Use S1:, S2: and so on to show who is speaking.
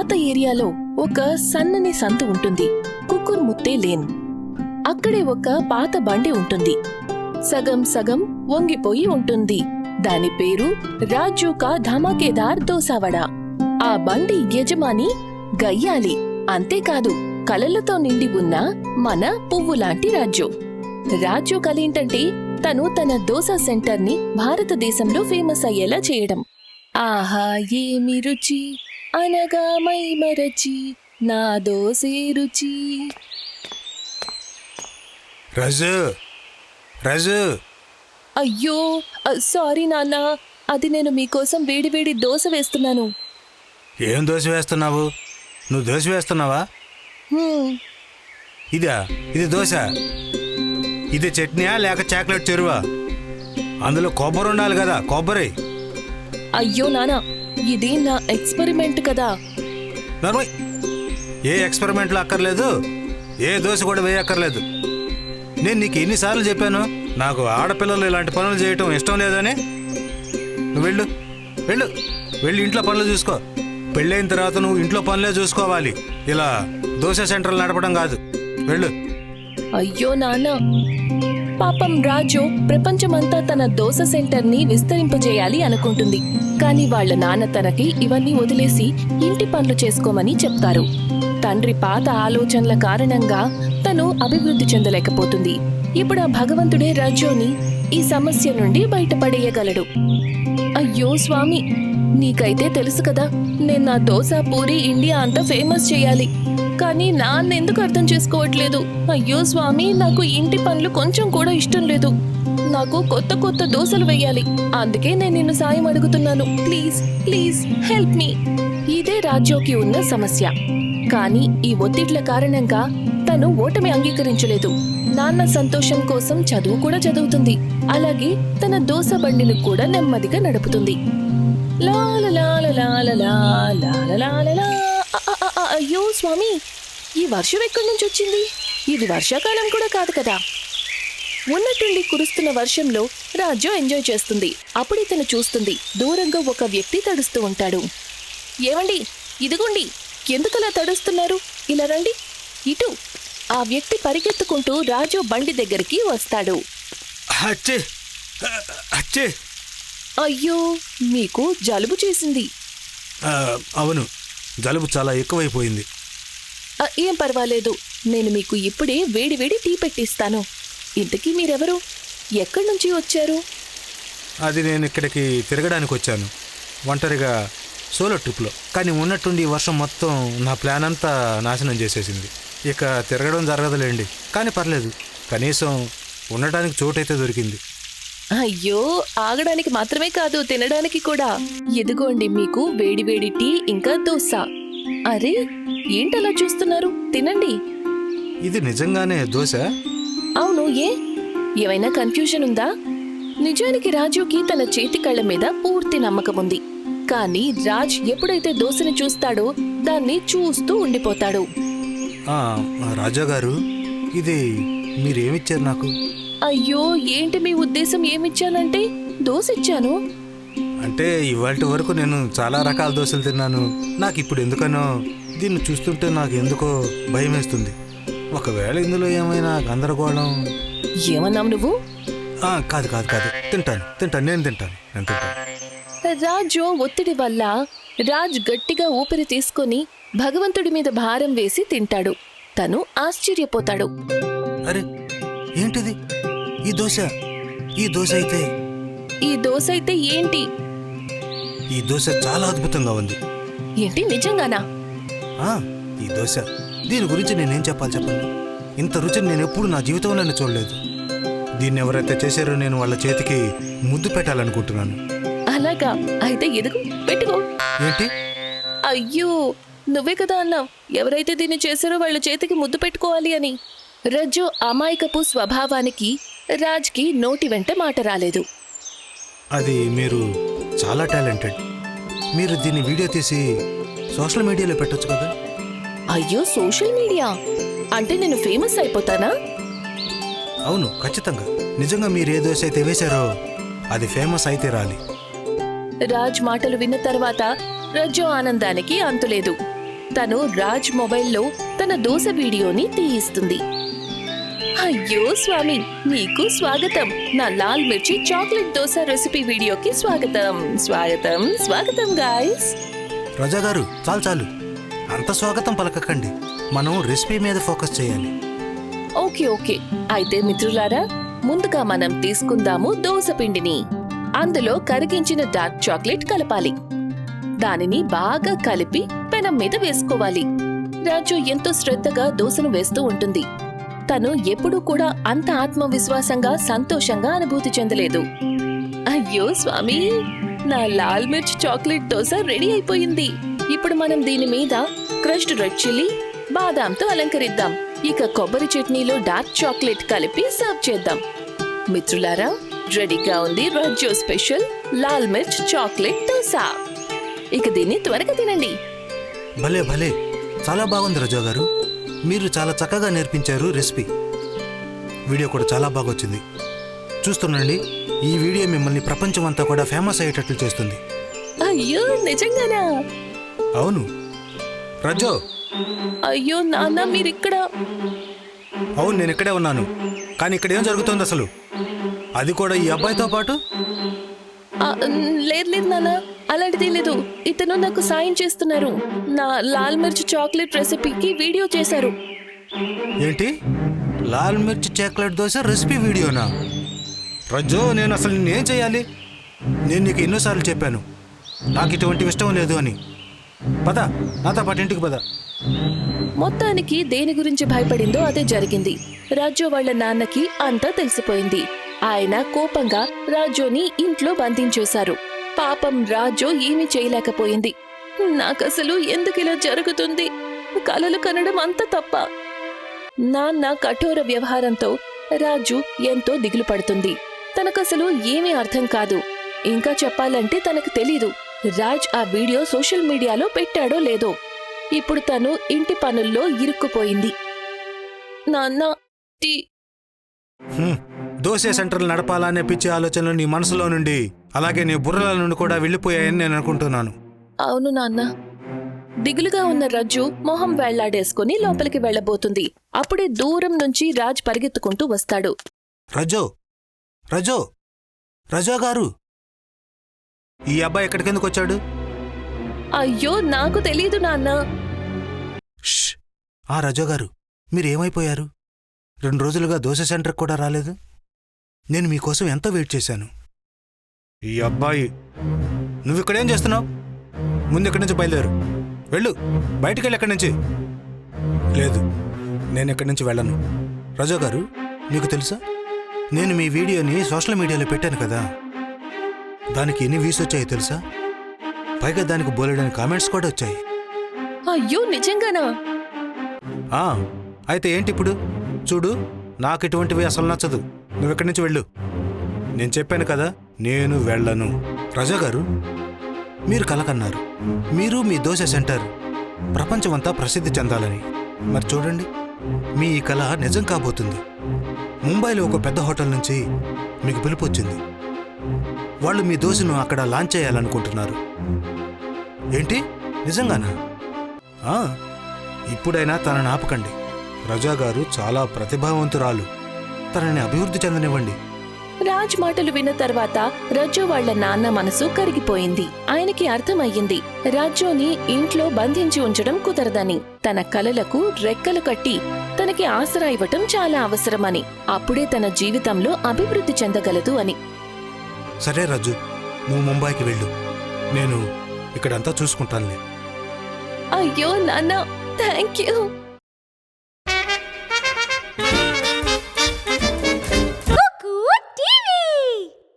S1: పాత ఏరియాలో ఒక సన్నని సంత ఉంటుంది కుక్కుర్ ముత్తే లేన్. అక్కడే ఒక పాత బండి ఉంటుంది. సగం సగం వంగిపోయి ఉంటుంది. దాని పేరు రాజు కా ధమాకేదార్ దోసావడ. ఆ బండి యజమాని గయ్యాలి అంతేకాదు కలలతో నిండి ఉన్న మన పువ్వులాంటి రాజు. రాజు కలేంటంటే తను తన దోసా సెంటర్ని భారతదేశంలో ఫేమస్ అయ్యేలా చేయడం. ఆహా ఏమి రుచి! అనగా మై మరచి నా దోసే రుచి
S2: రజు రజు.
S1: అయ్యో సారీ నాన్న అది నేను మీకోసం వేడివేడి దోశ వేస్తున్నాను.
S2: ఏం దోశ వేస్తున్నావు? నువ్వు దోశ వేస్తున్నావా? ఇదా ఇది దోశ. ఇది చట్నీయా లేక చాక్లెట్ చెరువా? అందులో కొబ్బరి ఉండాలి కదా కొబ్బరి.
S1: అయ్యో నాన్న ఇది నా ఎక్స్పెరిమెంట్ కదా.
S2: నర్మయ్ ఏ ఎక్స్పెరిమెంట్లు అక్కర్లేదు ఏ దోశ కూడా వేయక్కర్లేదు. నేను నీకు ఎన్నిసార్లు చెప్పాను నాకు ఆడపిల్లలు ఇలాంటి పనులు చేయటం ఇష్టం లేదని. నువ్వు వెళ్ళు వెళ్ళు వెళ్ళి ఇంట్లో పనులు చూసుకో. పెళ్ళైన తర్వాత నువ్వు ఇంట్లో పనులే చూసుకోవాలి. ఇలా దోశ సెంటర్లు నడపడం కాదు. వెళ్ళు.
S1: అయ్యో నాన్న పాపం రాజు ప్రపంచమంతా తన దోశ సెంటర్ని విస్తరింపజేయాలి అనుకుంటుంది. కానీ వాళ్ళ నాన్న తనకి ఇవన్నీ వదిలేసి ఇంటి పనులు చేసుకోమని చెప్తారు. తండ్రి పాత ఆలోచనల కారణంగా తను అభివృద్ధి చెందలేకపోతుంది. ఇప్పుడు ఆ భగవంతుడే రాజుని ఈ సమస్య నుండి బయటపడేయగలడు. అయ్యో స్వామి నీకైతే తెలుసు కదా నేను నా దోశ పూరి ఇండియా అంతా ఫేమస్ చేయాలి. కానీ నాన్న ఎందుకు అర్థం చేసుకోవట్లేదు అయ్యో స్వామి నాకు ఇంటి పనులు కొంచెం కూడా ఇష్టం లేదు నాకు కొత్త కొత్త దోశలు వేయాలి అందుకే నేను నిన్ను సాయం అడుగుతున్నాను ప్లీజ్ ప్లీజ్ హెల్ప్ మీ ఇదే రాజ్యోకి ఉన్న సమస్య కానీ ఈ ఒత్తిడ్ల కారణంగా తను ఓటమి అంగీకరించలేదు నాన్న సంతోషం కోసం చదువు కూడా చదువుతుంది అలాగే తన దోశ బండిని కూడా నెమ్మదిగా నడుపుతుంది లాల లాల లాల లాల లాల లాల అయ్యో స్వామి ఈ వర్షం ఎక్కడి నుంచి వచ్చింది? ఇది వర్షాకాలం కూడా కాదు కదా. ఉన్నట్టుండి కురుస్తున్న వర్షంలో రాజు ఎంజాయ్ చేస్తుంది. అప్పుడు ఇతను చూస్తుంది దూరంగా ఒక వ్యక్తి తడుస్తూ ఉంటాడు. ఏమండి ఇదిగోండి ఎందుకలా తడుస్తున్నారు? ఇలా రండి. ఇటు. ఆ వ్యక్తి పరిగెత్తుకుంటూ రాజు బండి దగ్గరికి వస్తాడు. అయ్యో మీకు జలుబు చేసింది.
S2: అవును. జలుబు చాలా ఎక్కువైపోయింది.
S1: ఏం పర్వాలేదు. నేను మీకు ఇప్పుడే వేడివేడి టీ పెట్టిస్తాను. ఇంతకీ మీరెవరు? ఎక్కడి నుంచి వచ్చారు?
S2: అది నేను ఇక్కడికి తిరగడానికి వచ్చాను. ఒంటరిగా సోలో ట్రిప్లో. కానీ ఉన్నట్టుండి ఈ వర్షం మొత్తం నా ప్లాన్ అంతా నాశనం చేసేసింది. ఇక తిరగడం జరగదులేండి. కానీ పర్లేదు. కనీసం ఉండటానికి చోటైతే దొరికింది.
S1: అయ్యో ఆగడానికి మాత్రమే కాదు తినడానికి కూడా. ఎదుగోండి మీకు వేడివేడి టీ ఇంకా దోశ. అరే ఏంటలా చూస్తున్నారు? తినండి.
S2: ఇది నిజంగానే దోశ?
S1: అవును ఏ? ఏమైనా కన్ఫ్యూజన్ ఉందా? నిజానికి రాజుకి తన చేతి కళ్ళ మీద పూర్తి నమ్మకం ఉంది. కానీ రాజ్ ఎప్పుడైతే దోశని చూస్తాడో దాన్ని చూస్తూ ఉండిపోతాడు.
S2: ఆ, రాజా గారు ఇది మీరేమిచ్చారు నాకు?
S1: అయ్యో ఏంటి మీ ఉద్దేశం? ఏమిచ్చానంటే దోశ ఇచ్చాను
S2: అంటే ఇవాళ వరకు నేను చాలా రకాల దోశలు తిన్నాను. నాకు ఇప్పుడు ఎందుకనో దీన్ని చూస్తుంటే నాకు ఎందుకో భయం వేస్తుంది. ఒకవేళ ఇందులో ఏమైనా గందరగోళం?
S1: ఏమన్నావు నువ్వు?
S2: ఆ, కాదు కాదు కాదు. తింటాను తింటాను నేను తింటాను నేను తింటాను.
S1: రాజు ఒత్తిడి వల్ల రాజ్ గట్టిగా ఊపిరి తీసుకొని భగవంతుడి మీద భారం వేసి తింటాడు. తను ఆశ్చర్యపోతాడు.
S2: అరే ఏంటిది? ఈ దోశ ఈ దోశ అయితే.
S1: ఈ దోశ అయితే ఏంటి?
S2: ఈ దోశ చాలా అద్భుతంగా ఉంది.
S1: ఏంటి? నిజంగానా?
S2: ఆ, ఈ దోశ. దీని గురించి నేనేం చెప్పాలి చెప్పండి? ఇంత రుచిని నేను ఎప్పుడు నా జీవితంలోనే చూడలేదు. దీన్ని ఎవరైతే చేశారో నేను వాళ్ళ చేతికి ముద్దు పెట్టాలనుకుంటున్నాను.
S1: అలాగా? అయితే ఎదుగు పెట్టుకో.
S2: ఏంటి?
S1: అయ్యో నువ్వే కదా అన్నావు. ఎవరైతే దీన్ని చేశారో వాళ్ళ చేతికి ముద్దు పెట్టుకోవాలి అని. రజ్జు అమాయకపు స్వభావానికి రాజ్కి నోటి వెంట మాట రాలేదు.
S2: అది మీరు చాలా టాలెంటెడ్. మీరు దీన్ని వీడియో తీసి సోషల్ మీడియాలో పెట్టొచ్చు కదా?
S1: అయ్యో సోషల్ మీడియా? అంటే నేను ఫేమస్ అయిపోతానా?
S2: అవును ఖచ్చితంగా. నిజంగా మీరు ఏ దోశ అయితే వేశారో అది ఫేమస్ అయితే రాలి.
S1: రాజ్ మాటలు విన్న తర్వాత రజ్జు ఆనందానికి అంతులేదు. తను రాజ్ మొబైల్లో తన దోశ వీడియోని తీయిస్తుంది. అయ్యో స్వామి నీకు స్వాగతం. నా లాల్ మిర్చి చాక్లెట్ దోశ రెసిపీ వీడియోకి స్వాగతం. స్వాగతం స్వాగతం గాయ్స్
S2: రజా గారు చాలు చాలు. అంత స్వాగతం పలకకండి. మనం రెసిపీ మీద ఫోకస్ చేయాలి.
S1: Okay okay. అయితే మిత్రులారా ముందుగా మనం తీసుకుందాము దోస పిండిని. అందులో కరిగించిన డార్క్ చాక్లెట్ కలపాలి. దానిని బాగా కలిపి పెనం మీద వేసుకోవాలి. రాజు ఎంతో శ్రద్ధగా దోసను వేస్తూ ఉంటుంది. తను ఎప్పుడూ కూడా అంత ఆత్మవిశ్వాసంగా సంతోషంగా అనుభూతి చెందలేదు. అయ్యో స్వామి! నా లాల్ మిర్చ్ చాక్లెట్ దోశ రెడీ అయిపోయింది. ఇప్పుడు మనం దీని మీద క్రష్డ్ రెడ్ చిల్లీ బాదాంతో అలంకరిద్దాం. ఇక కొబ్బరి చట్నీలో డార్క్ చాక్లెట్ కలిపి సర్వ్ చేద్దాం. మిత్రులారా రెడీగా ఉంది రజ్జో స్పెషల్ లాల్ మిర్చ్ చాక్లెట్ దోశ. ఇక దీన్ని త్వరగా తినండి.
S2: భలే భలే! చాలా బాగుంది రజో గారు మీరు చాలా చక్కగా నేర్పించారు రెసిపీ. వీడియో కూడా చాలా బాగా వచ్చింది చూస్తుండండి ఈ వీడియో మిమ్మల్ని ప్రపంచం అంతా కూడా ఫేమస్ అయ్యేటట్లు చేస్తుంది.
S1: అయ్యో నిజంగానా?
S2: అవును. రజో
S1: అయ్యో నాన్న మీరిక్కడ.
S2: అవును నేను ఇక్కడే ఉన్నాను. కానీ ఇక్కడ ఏం జరుగుతుంది అసలు? అది కూడా ఈ అబ్బాయితో పాటు?
S1: లేదు లేదు నాన్న. అలాంటిది లేదు. ఇతను నాకు సాయం చేస్తున్నారు. నా లాల్ మిర్చి చాక్లెట్ రెసిపీకి వీడియో చేశారు.
S2: ఏంటి? లాల్ మిర్చి చాక్లెట్ దోశ రెసిపీ వీడియోనా? రజో నేను అసలు నేనేం చేయాలి? నేను నీకు ఎన్నోసార్లు చెప్పాను. నాకు ఇటువంటివి ఇష్టం లేదు అని. పద నాతో పాటు ఇంటికి పద.
S1: మొత్తానికి దేని గురించి భయపడిందో అదే జరిగింది. రాజు వాళ్ళ నాన్నకి అంతా తెలిసిపోయింది. ఆయన కోపంగా రాజుని ఇంట్లో బంధించేశారు. పాపం రాజు ఏమీ చేయలేకపోయింది. నాకసలు ఎందుకు ఇలా జరుగుతుంది? కలలు కనడం అంత తప్ప. నాన్న కఠోర వ్యవహారంతో రాజు ఎంతో దిగులు పడుతుంది. తనకసలు ఏమీ అర్థం కాదు. ఇంకా చెప్పాలంటే తనకు తెలీదు. రాజ్ ఆ వీడియో సోషల్ మీడియాలో పెట్టాడో లేదో. ఇప్పుడు తను ఇంటి పనుల్లో ఇరుక్కుపోయింది. నాన్న టీ
S2: దోశ సెంటర్లు నడపాలనే పిచ్చి ఆలోచనలు నీ మనసులో నుండి అలాగే నీ బుర్రల నుండి కూడా వెళ్ళిపోయాయని నేను అనుకుంటున్నాను.
S1: అవును నాన్న. దిగులుగా ఉన్న రజ్జు మొహం వేళ్ళాడేసుకుని లోపలికి వెళ్ళబోతుంది. అప్పుడే దూరం నుంచి రాజ్ పరిగెత్తుకుంటూ వస్తాడు.
S2: రజో రజో రజో గారు! ఈ అబ్బాయి ఎక్కడికెందుకు వచ్చాడు?
S1: అయ్యో నాకు తెలియదు నాన్న.
S2: ష్! ఆ రజో గారు మీరేమైపోయారు రెండు రోజులుగా దోశ సెంటర్కి కూడా రాలేదు? నేను మీకోసం ఎంతో వెయిట్ చేశాను. ఈ అబ్బాయి. నువ్వు ఇక్కడేం చేస్తున్నావు? ముందు ఇక్కడి నుంచి బయలుదేరు. వెళ్ళు. బయటికి వెళ్ళి ఎక్కడి నుంచి. లేదు నేను ఇక్కడి నుంచి వెళ్ళను. రజో గారు మీకు తెలుసా? నేను మీ వీడియోని సోషల్ మీడియాలో పెట్టాను కదా. దానికి ఎన్ని వ్యూస్ వచ్చాయో తెలుసా? పైగా దానికి బోలెడని కామెంట్స్ కూడా వచ్చాయి.
S1: అయ్యో నిజంగానా?
S2: ఆ, అయితే ఏంటి ఇప్పుడు? చూడు నాకు ఇటువంటివి అసలు నచ్చదు. నువ్వు ఇక్కడి నుంచి వెళ్ళు? నేను చెప్పాను కదా నేను వెళ్ళను. రజా గారు మీరు కలకన్నారు. మీరు మీ దోశ సెంటర్. ప్రపంచమంతా ప్రసిద్ధి చెందాలని. మరి చూడండి మీ ఈ కళ నిజం కాబోతుంది. ముంబైలో ఒక పెద్ద హోటల్ నుంచి మీకు పిలుపు వచ్చింది. వాళ్ళు మీ దోశను అక్కడ లాంచ్ చేయాలనుకుంటున్నారు. ఏంటి? నిజంగానా? ఇప్పుడైనా తనను ఆపకండి. రజా గారు చాలా ప్రతిభావంతురాలు. తనని అభివృద్ధి చెందనివ్వండి.
S1: రాజ్ మాటలు విన్న తర్వాత రజ్జు వాళ్ళ నాన్న మనసు కరిగిపోయింది. ఆయనకి అర్థమయ్యింది రాజ్యోని ఇంట్లో బంధించి ఉంచడం కుదరదని. తన కలలకు రెక్కలు కట్టి తనకి ఆసరా ఇవ్వటం చాలా అవసరమని అప్పుడే తన జీవితంలో అభివృద్ధి చెందగలదు అని.
S2: సరే రజ్జు నువ్వు ముంబైకి వెళ్ళు. నేను ఇక్కడంతా చూసుకుంటానులే.
S1: అయ్యో నాన్న థ్యాంక్ యూ